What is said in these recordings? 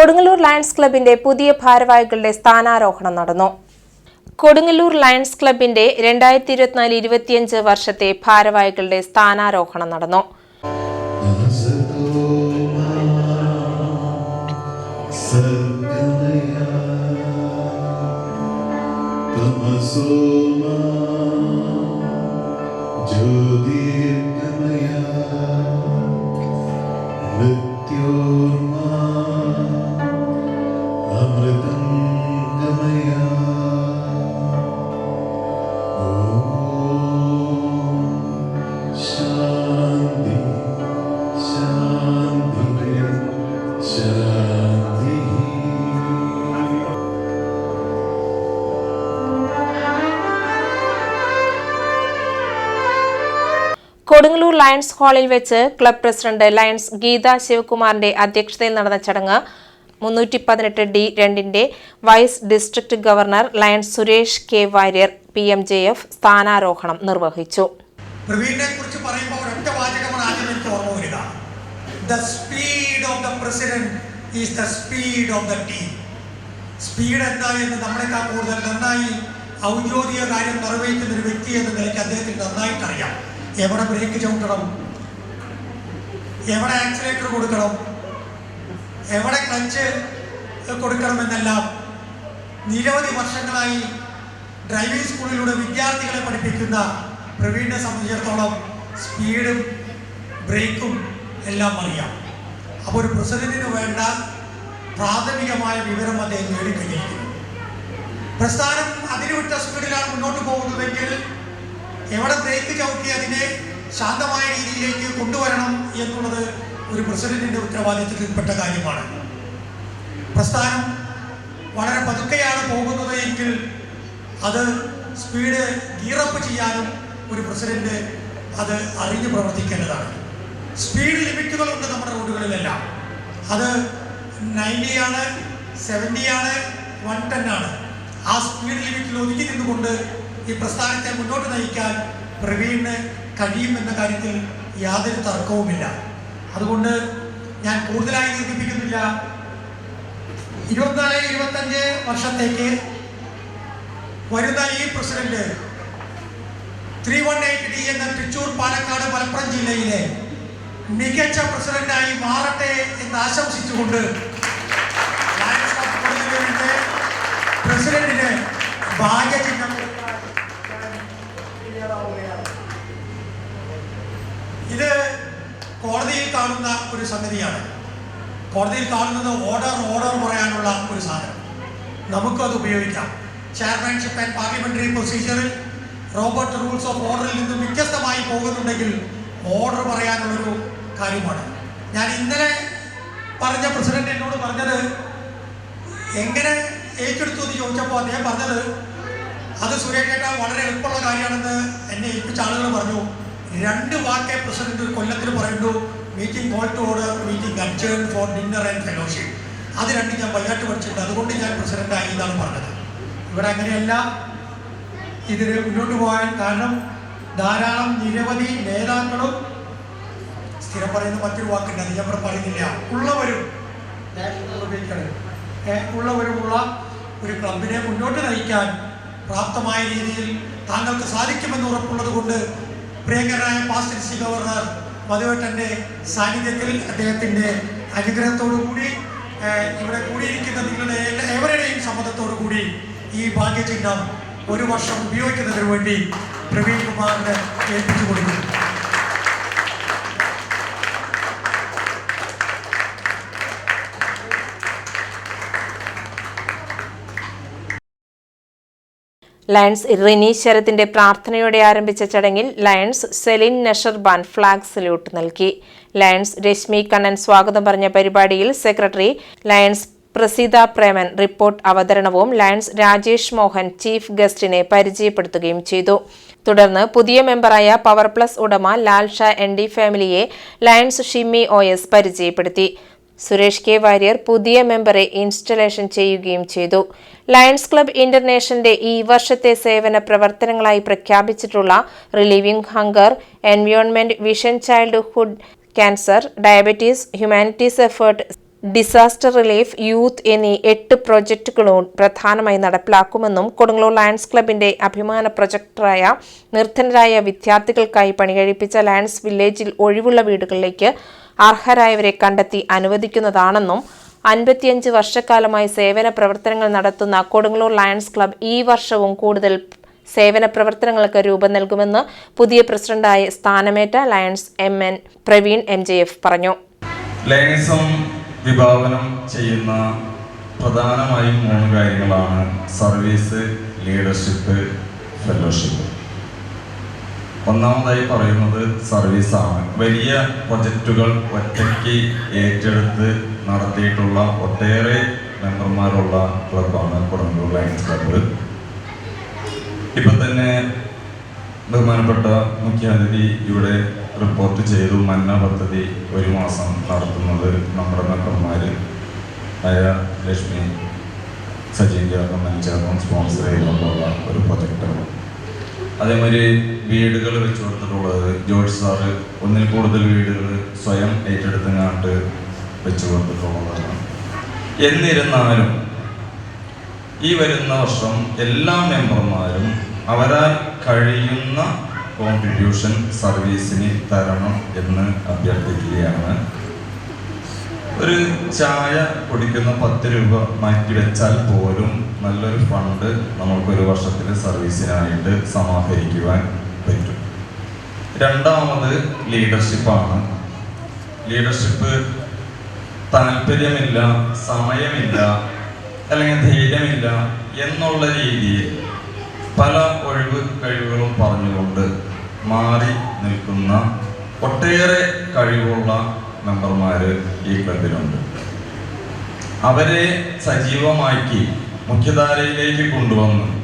Kodungallur lions ക്ലബിന്റെ പുതിയ ഭാരവാഹികളുടെ സ്ഥാനാരോഹണം നടന്നു. കൊടുങ്ങല്ലൂർ ലയൺസ് ക്ലബിന്റെ രണ്ടായിരത്തി ഇരുപത്തിനാല് ഇരുപത്തിയഞ്ച് വർഷത്തെ ഭാരവാഹികളുടെ സ്ഥാനാരോഹണം നടന്നു. ലയൺസ് ഹാളിൽ വെച്ച് ക്ലബ് പ്രസിഡന്റ് ലയൺസ് ഗീത ശിവകുമാറിന്റെ അധ്യക്ഷതയിൽ നടന്ന ചടങ്ങ് മുന്നൂറ്റി പതിനെട്ട് ഡി രണ്ടിന്റെ vice district governor Lions Suresh K Warrier P M J F സ്ഥാനാരോഹണം നിർവഹിച്ചു. പ്രവീണിനെ പറയുമ്പോൾ ഒരൊറ്റ വാചകമാണ് ആദ്യം എനിക്ക് the speed of the president is the speed of the team speed എന്താ എന്ന് നമ്മളെക്കാൾ കൂടുതൽ നന്നായി ഔദ്യോഗിക കാര്യം നിറവേറ്റുന്ന ഒരു വ്യക്തി എന്ന നിലയ്ക്ക് അദ്ദേഹത്തിന് നന്നായിട്ട് അറിയാം എവിടെ ബ്രേക്ക് ചവിട്ടണം? എവിടെ ആക്സിലേറ്റർ കൊടുക്കണം? എവിടെ ക്ലച്ച് കൊടുക്കണമെന്നെല്ലാം നിരവധി വർഷങ്ങളായി ഡ്രൈവിംഗ് സ്കൂളിലൂടെ വിദ്യാർത്ഥികളെ പഠിപ്പിക്കുന്ന പ്രവീണിനെ സംബന്ധിച്ചിടത്തോളം സ്പീഡും ബ്രേക്കും എല്ലാം അറിയാം. അപ്പോൾ ഒരു പ്രസിഡന്റിന് വേണ്ട പ്രാഥമികമായ വിവരം അദ്ദേഹം നേടിക്കഴിഞ്ഞിരിക്കുന്നു. പ്രസ്ഥാനം അതിരുവിട്ട സ്പീഡിലാണ് മുന്നോട്ട് പോകുന്നതെങ്കിൽ എവിടെ ബ്രേക്ക് ചവിട്ടി അതിനെ ശാന്തമായ രീതിയിലേക്ക് കൊണ്ടുവരണം എന്നുള്ളത് ഒരു പ്രസിഡന്റിന്റെ ഉത്തരവാദിത്തത്തിൽപ്പെട്ട കാര്യമാണ്. പ്രസ്ഥാനം വളരെ പതുക്കെയാണ് പോകുന്നത് എങ്കിൽ അത് സ്പീഡ് ഗീറപ്പ് ചെയ്യാനും ഒരു പ്രസിഡന്റ് അത് അറിഞ്ഞു പ്രവർത്തിക്കേണ്ടതാണ്. സ്പീഡ് ലിമിറ്റുകളുണ്ട് നമ്മുടെ റോഡുകളിലെല്ലാം. അത് നയന്റി ആണ് സെവന്റി ആണ് വൺ ടെൻ ആണ്. ആ സ്പീഡ് ലിമിറ്റിൽ ഒതുക്കി നിന്നുകൊണ്ട് ഈ പ്രസ്ഥാനത്തെ മുന്നോട്ട് നയിക്കാൻ പ്രവീണിന് കഴിയുമെന്ന കാര്യത്തിൽ യാതൊരു തർക്കവുമില്ല. അതുകൊണ്ട് ഞാൻ കൂടുതലായി ദീർഘിപ്പിക്കുന്നില്ല. ഇരുപത്തിനാല് ഇരുപത്തഞ്ച് വർഷത്തേക്ക് വരുന്ന ഈ president three one eight D എന്ന തൃശൂർ പാലക്കാട് മലപ്പുറം ജില്ലയിലെ മികച്ച പ്രസിഡന്റായി മാറട്ടെ എന്ന് ആശംസിച്ചുകൊണ്ട് പ്രസിഡന്റിന് ഭാഗ്യചിഹ്നം കൊടുക്കാൻ ഞാൻ തയ്യാറാവുകയാണ്. ഇത് കോടതിയിൽ കാണുന്ന ഒരു സംഗതിയാണ്. കോടതിയിൽ കാണുന്നത് ഓർഡർ ഓർഡർ പറയാനുള്ള ഒരു സാധനം. നമുക്കത് ഉപയോഗിക്കാം. ചെയർമാൻഷിപ്പ് ആൻഡ് പാർലമെന്ററി പ്രൊസീജിയറിൽ റോബർട്ട് റൂൾസ് ഓഫ് ഓർഡറിൽ നിന്ന് വ്യത്യസ്തമായി പോകുന്നുണ്ടെങ്കിൽ ഓർഡർ പറയാനുള്ളൊരു കാര്യമാണ്. ഞാൻ ഇന്നലെ പറഞ്ഞ പ്രസിഡന്റ് എന്നോട് പറഞ്ഞത് എങ്ങനെ ഏറ്റെടുത്തു എന്ന് ചോദിച്ചപ്പോൾ അദ്ദേഹം പറഞ്ഞത് അത് സുരേഷ് വളരെ എളുപ്പമുള്ള കാര്യമാണെന്ന് എന്നെ ഏൽപ്പിച്ച ആളുകൾ പറഞ്ഞു. രണ്ട് വാക്കേ പ്രസിഡന്റ് കൊല്ലത്തിൽ പറയുന്നു meeting call to order meeting adjourn for dinner and fellowship അത് രണ്ടും ഞാൻ വൈകാട്ട് പഠിച്ചിട്ടുണ്ട്. അതുകൊണ്ട് ഞാൻ പ്രസിഡന്റ് ആയി എന്നാണ് പറഞ്ഞത്. ഇവിടെ അങ്ങനെയല്ല. ഇതിന് മുന്നോട്ട് പോകാൻ കാരണം ധാരാളം നിരവധി നേതാക്കളും സ്ഥിരം പറയുന്ന മറ്റൊരു വാക്കുണ്ട് അത് ഞാൻ പറയുന്നില്ല. ഉള്ളവരും ഉള്ളവരുമുള്ള ഒരു ക്ലബിനെ മുന്നോട്ട് നയിക്കാൻ പ്രാപ്തമായ രീതിയിൽ താങ്കൾക്ക് സാധിക്കുമെന്ന് ഉറപ്പുള്ളത് കൊണ്ട് പ്രിയങ്കരനായ പാസ്റ്റർ ഡിസ്ട്രിക്ട് ഗവർണർ മധുവേട്ടന്റെ സാന്നിധ്യത്തിൽ അദ്ദേഹത്തിന്റെ അനുഗ്രഹത്തോടു കൂടി ഇവിടെ കൂടിയിരിക്കുന്ന നിങ്ങളുടെ എല്ലാ- എവരുടെയും സമ്മതത്തോടു കൂടി ഈ ഭാഗ്യചിഹ്നം ഒരു വർഷം ഉപയോഗിക്കുന്നതിന് വേണ്ടി പ്രവീൺ കുമാറിന് ഏൽപ്പിച്ചു കൊടുക്കുന്നു ലയൺസ് റിനി ശരത്തിന്റെ പ്രാർത്ഥനയോടെ ആരംഭിച്ച ചടങ്ങിൽ Lions Celine Nasharban flag salute നൽകി. ലയൺസ് രശ്മി കണ്ണൻ സ്വാഗതം പറഞ്ഞ പരിപാടിയിൽ secretary Lions Praseetha Preman report അവതരണവും ലയൺസ് രാജേഷ് മോഹൻ ചീഫ് ഗസ്റ്റിനെ പരിചയപ്പെടുത്തുകയും ചെയ്തു. തുടർന്ന് പുതിയ മെമ്പറായ പവർ പ്ലസ് ഉടമ ലാൽഷ എൻ ഡി ഫാമിലിയെ ലയൺസ് ഷിമ്മി ഒ എസ് പരിചയപ്പെടുത്തി. സുരേഷ് കെ വാര്യർ പുതിയ മെമ്പറെ ഇൻസ്റ്റലേഷൻ ചെയ്യുകയും ചെയ്തു. ലയൺസ് ക്ലബ് ഇന്റർനാഷണലിന്റെ ഈ വർഷത്തെ സേവന പ്രവർത്തനങ്ങളായി പ്രഖ്യാപിച്ചിട്ടുള്ള relieving hunger environment vision childhood cancer diabetes humanities effort disaster relief youth എന്നീ എട്ട് പ്രൊജക്ടുകളും പ്രധാനമായി നടപ്പിലാക്കുമെന്നും കൊടുങ്ങല്ലൂർ ലയൺസ് ക്ലബിന്റെ അഭിമാന പ്രൊജക്ടറായ നിർധനരായ വിദ്യാർത്ഥികൾക്കായി പണികഴിപ്പിച്ച ലയൺസ് വില്ലേജിൽ ഒഴിവുള്ള വീടുകളിലേക്ക് അർഹരായവരെ കണ്ടെത്തി അനുവദിക്കുന്നതാണെന്നും അൻപത്തിയഞ്ച് വർഷക്കാലമായി സേവന പ്രവർത്തനങ്ങൾ നടത്തുന്ന കൊടുങ്ങല്ലൂർ ലയൺസ് ക്ലബ് ഈ വർഷവും കൂടുതൽ സേവന പ്രവർത്തനങ്ങൾക്ക് രൂപം നൽകുമെന്ന് പുതിയ പ്രസിഡന്റായി സ്ഥാനമേറ്റ Lions M N Praveen M J F പറഞ്ഞു. ലയൺസും വിഭാവനം ചെയ്യുന്ന പ്രധാനമായും മൂന്ന് കാര്യങ്ങളാണ്. സർവീസ് ലീഡർഷിപ്പ് ഫെലോഷിപ്പ് ഒന്നാമതായി പറയുന്നത് സർവീസാണ്. വലിയ പ്രൊജക്റ്റുകൾ ഒറ്റയ്ക്ക് ഏറ്റെടുത്ത് നടത്തിയിട്ടുള്ള ഒട്ടേറെ മെമ്പർമാരുള്ള ക്ലബ്ബാണ് കൊടുങ്ങല്ലൂർ ലയൺസ് ക്ലബ്ബ്. ഇപ്പം തന്നെ ബഹുമാനപ്പെട്ട മുഖ്യാതിഥി ഇവിടെ റിപ്പോർട്ട് ചെയ്തു. മന്ന പദ്ധതി ഒരു മാസം നടത്തുന്നത് നമ്മുടെ മെമ്പർമാർ ആയ ലക്ഷ്മി സജീൻ ചേർന്നും മനുചേർന്നും സ്പോൺസർ ചെയ്തുകൊണ്ടുള്ള ഒരു പ്രൊജക്റ്റാണ് അതേമാതിരി വീടുകൾ വെച്ച് കൊടുത്തിട്ടുള്ളത്. ജോർജ് സാറ് ഒന്നിൽ കൂടുതൽ വീടുകൾ സ്വയം ഏറ്റെടുത്തങ്ങാണ്ട് വെച്ച് കൊടുത്തിട്ടുള്ളതാണ്. എന്നിരുന്നാലും ഈ വരുന്ന വർഷം എല്ലാ മെമ്പർമാരും അവരാൽ കഴിയുന്ന കോൺട്രിബ്യൂഷൻ സർവീസിന് തരണം എന്ന് അഭ്യർത്ഥിക്കുകയാണ്. ഒരു ചായ കുടിക്കുന്ന പത്ത് രൂപ മാറ്റി വെച്ചാൽ പോലും നല്ലൊരു ഫണ്ട് നമുക്ക് ഒരു വർഷത്തിലെ സർവീസിനായിട്ട് സമാഹരിക്കുവാൻ പറ്റും. രണ്ടാമത് ലീഡർഷിപ്പാണ് ലീഡർഷിപ്പ് താല്പര്യമില്ല സമയമില്ല അല്ലെങ്കിൽ ധൈര്യമില്ല എന്നുള്ള രീതിയിൽ പല ഒഴിവ് കഴിവുകളും പറഞ്ഞുകൊണ്ട് മാറി നിൽക്കുന്ന ഒട്ടേറെ കഴിവുള്ള മെമ്പർമാര് ഈ ക്ലബിലുണ്ട് അവരെ സജീവമാക്കി മുഖ്യധാരയിലേക്ക് കൊണ്ടുവന്ന്.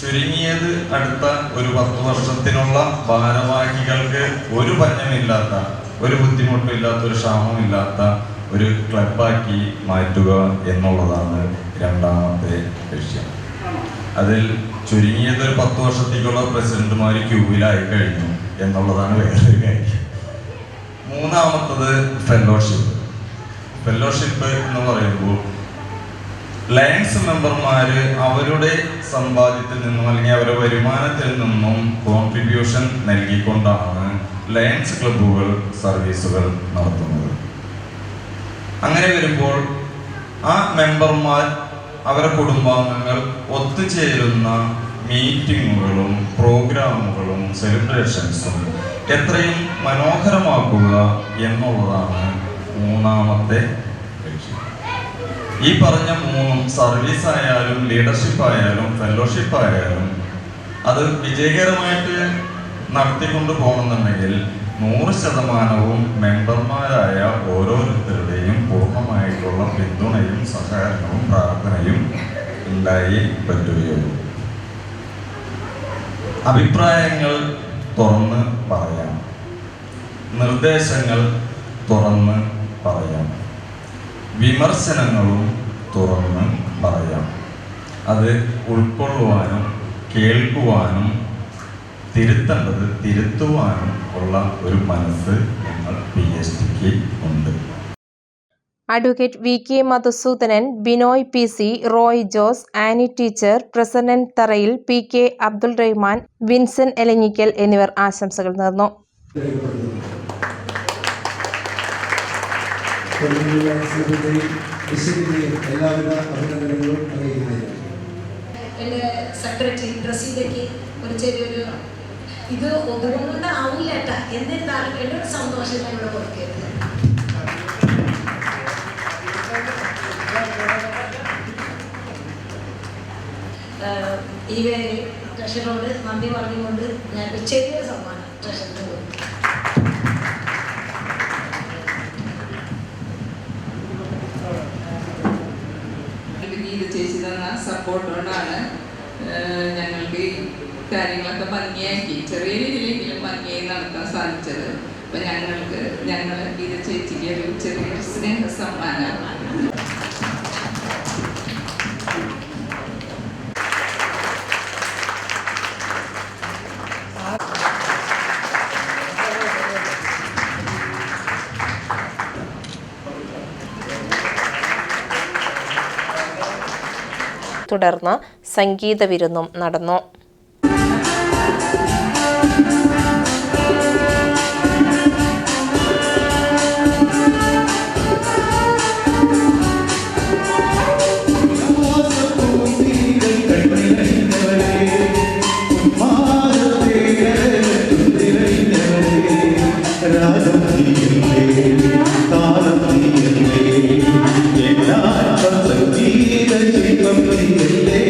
ചുരുങ്ങിയത് അടുത്ത ഒരു പത്ത് വർഷത്തിനുള്ള ഭാരവാഹികൾക്ക് ഒരു പഞ്ഞമില്ലാത്ത ഒരു ബുദ്ധിമുട്ടില്ലാത്ത ഒരു ക്ഷാമമില്ലാത്ത ഒരു ക്ലബാക്കി മാറ്റുക എന്നുള്ളതാണ് രണ്ടാമത്തെ ലക്ഷ്യം. അതിൽ ചുരുങ്ങിയത് ഒരു പത്ത് വർഷത്തേക്കുള്ള പ്രസിഡന്റുമാർ ക്യൂവിലായി കഴിഞ്ഞു എന്നുള്ളതാണ് വേറൊരു കാര്യം. മൂന്നാമത്തത് ഫെലോഷിപ്പ് ഫെലോഷിപ്പ് എന്ന് പറയുമ്പോൾ ലയൺസ് മെമ്പർമാർ അവരുടെ സമ്പാദ്യത്തിൽ നിന്നും അല്ലെങ്കിൽ അവരുടെ വരുമാനത്തിൽ നിന്നും കോൺട്രിബ്യൂഷൻ നൽകിക്കൊണ്ടാണ് ലയൺസ് ക്ലബ്ബുകൾ സർവീസുകൾ നടത്തുന്നത്. അങ്ങനെ വരുമ്പോൾ ആ മെമ്പർമാർ അവരുടെ കുടുംബാംഗങ്ങൾ ഒത്തുചേരുന്ന മീറ്റിങ്ങുകളും പ്രോഗ്രാമുകളും സെലിബ്രേഷൻസും എത്രയും മനോഹരമാക്കുക എന്നുള്ളതാണ് മൂന്നാമത്തെ ഈ പറഞ്ഞ മൂന്നും സർവീസ് ആയാലും ലീഡർഷിപ്പ് ആയാലും ഫെലോഷിപ്പ് ആയാലും അത് വിജയകരമായിട്ട് നടത്തിക്കൊണ്ട് പോകണമെന്നുണ്ടെങ്കിൽ നൂറ് ശതമാനവും മെമ്പർമാരായ ഓരോരുത്തരുടെയും പൂർണമായിട്ടുള്ള പിന്തുണയും സഹകരണവും പ്രാർത്ഥനയും ഉണ്ടായി പറ്റുകയുള്ളൂ. അഭിപ്രായങ്ങൾ തുറന്ന് പറയാം. നിർദ്ദേശങ്ങൾ തുറന്ന് പറയാം. വിമർശനങ്ങളും തുറന്ന് പറയാം. അത് ഉൾക്കൊള്ളുവാനും കേൾക്കുവാനും തിരുത്തേണ്ടത് തിരുത്തുവാനും ഉള്ള ഒരു മനസ്സ് ഞങ്ങൾ പി എസ് ടിക്ക് ഉണ്ട്. Advocate V K Madhusoodanan Binoy P C Roy Jose Annie teacher president Tharayil P K Abdul Rahman Vinson Elanjikkal എന്നിവർ ആശംസകൾ നേർന്നു. സെക്രട്ടറി പ്രസീതയ്ക്ക് ഒരു ചെറിയൊരു ഇത് ഒതുകൊണ്ട് ആവില്ല എന്നിരുന്നാലും എന്റെ ഒരു സന്തോഷം ഇവിടെ കൊടുക്കരുത്. ഈ വേറെ ട്രഷറോട് നന്ദി പറഞ്ഞുകൊണ്ട് ഞാൻ ചെറിയൊരു സമ്മാനം ട്രഷറിന് കൊടുക്കും ഞങ്ങൾക്ക് ഗീത ചേച്ചി തന്ന സപ്പോർട്ട് കൊണ്ടാണ് ഞങ്ങൾക്ക് ഈ കാര്യങ്ങളൊക്കെ ഭംഗിയാക്കി ചെറിയ രീതിയിലെങ്കിലും ഭംഗിയായി നടത്താൻ സാധിച്ചത്. അപ്പം ഞങ്ങൾക്ക് ഞങ്ങൾ ഇത് ചേച്ചിക്ക് ഒരു ചെറിയൊരു സ്നേഹ സമ്മാനം തുടർന്ന് സംഗീത വിരുന്നും നടന്നു. തിരയുടെ